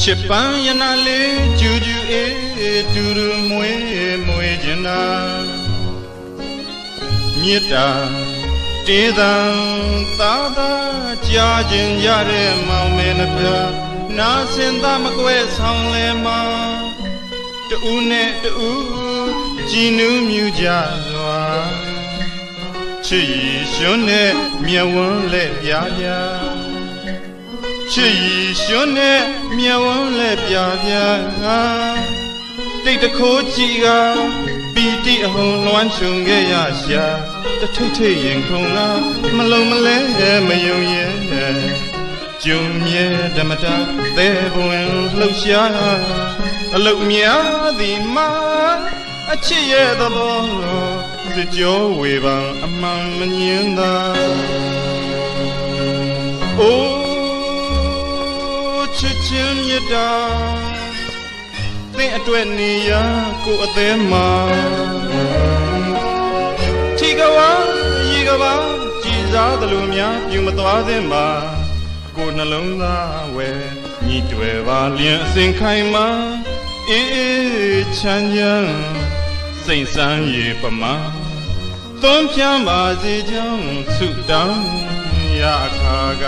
ချစ်ပန်းရနာလေးဂျူဂျူအေးတူတူမွေးမွေးကျင်တာမေတ္တာတေးသံသာသာကြားခြင်းရတဲ့မောင်မဲနှပြနာစင်သားမကွဲဆောင်လဲမှာတူနဲ့တူကြည်နူးမြူကြစွာချစ်ရည်ရွှန်းနဲ့မျက်ဝန်းလက်ပြပြ ချစ်ရည်ရွှန်းနဲ့မျက်ဝန်းလက်ပြပြတိတ်တခိုးကြည့်ကပီတိအဟုန်လွှမ်းခြုံခဲ့ရရှာတထိတ်ထိတ်ရင်ခုန်လာမလုံးမလဲမယုံရဲ့ကျုံမြဲဓမ္မတာသဲပွင်လှုပ်ရှားအလုတ်များသည်မှာအချစ်ရဲ့သဘောစကြောဝေပံအမှန်မငင်းသာအိုး ချစ်ချင်းမြတ်တာသင်အတွက်နေရကိုအသေးမှာထီကဝါရေကဘာကြည်စားသလိုများပြူမသွားသင့်ပါကိုနှလုံးသားဝဲညီတွယ်ပါလျင်အစဉ်ခိုင်မှာအေးအေးချမ်းချမ်းစိတ်ဆန်းရေပမာသွန်ပြမ်းပါစေကြောင်းဆုတောင်းရအခါက